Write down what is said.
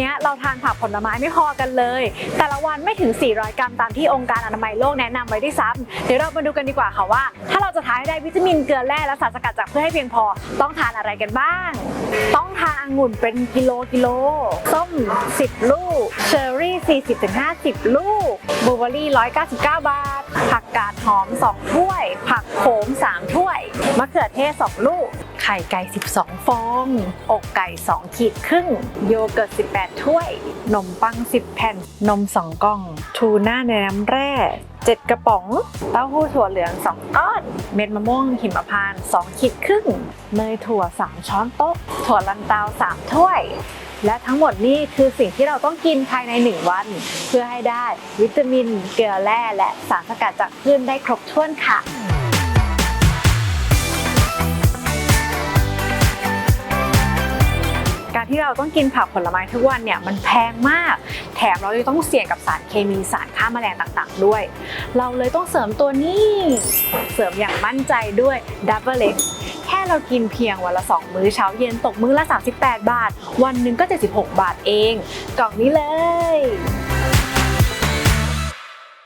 นี้เราทานผักผลไม้ไม่พอกันเลย แต่ละวันไม่ถึง 400 กรัมตามที่องค์การอนามัยโลกแนะนำไว้ด้วยซ้ำเดี๋ยวเรามาดูกันดีกว่าค่ะว่า ถ้าเราจะทานให้ได้วิตามินเกลือแร่และสารสกัดจากพืชให้เพียงพอต้องทานอะไรกันบ้าง ต้องทานองุ่นเป็นกิโลกิโล ส้ม 10 ลูก เชอร์รี่ 40-50 ลูกบลูเบอร์รี่ 199 บาท ผักกาดหอม 2 ถ้วย ผักโขม 3 ถ้วย มะเขือเทศ 2 ลูก ข่ไก่ 12 ฟอง อกไก่ 2 ขีดครึ่ง โยเกิร์ต 18 ถ้วย นมปัง 10 แผ่น นม 2 กล่อง ทูน่าในน้ำแร่7 กระป๋อง เต้าหู้ถั่วเหลือง 2 ก้อน เม็ดมะม่วงหิมพานต์2ขีดครึ่ง เนยถั่ว 3 ช้อนโต๊ะ ถั่วลันเตา 3 ถ้วย และทั้งหมดนี้คือสิ่งที่เราต้องกินภายใน 1 วัน เพื่อให้ได้วิตามิน เกลือแร่และสารสกัดจากพืชได้ครบถ้วนค่ะ การที่เราต้องกินผักผลไม้ทุกวันเนี่ยมันแพงมาก แถมเรายังต้องเสี่ยงกับสารเคมีสารฆ่าแมลงต่างๆ ด้วย เราเลยต้องเสริมตัวนี้ เสริมอย่างมั่นใจด้วยดับเบิลเล็กแค่เรากินเพียงวันละ 2 มื้อเช้าเย็นตกมื้อละ 38 บาท วันหนึ่งก็ 76 บาทเอง กล่องนี้เลย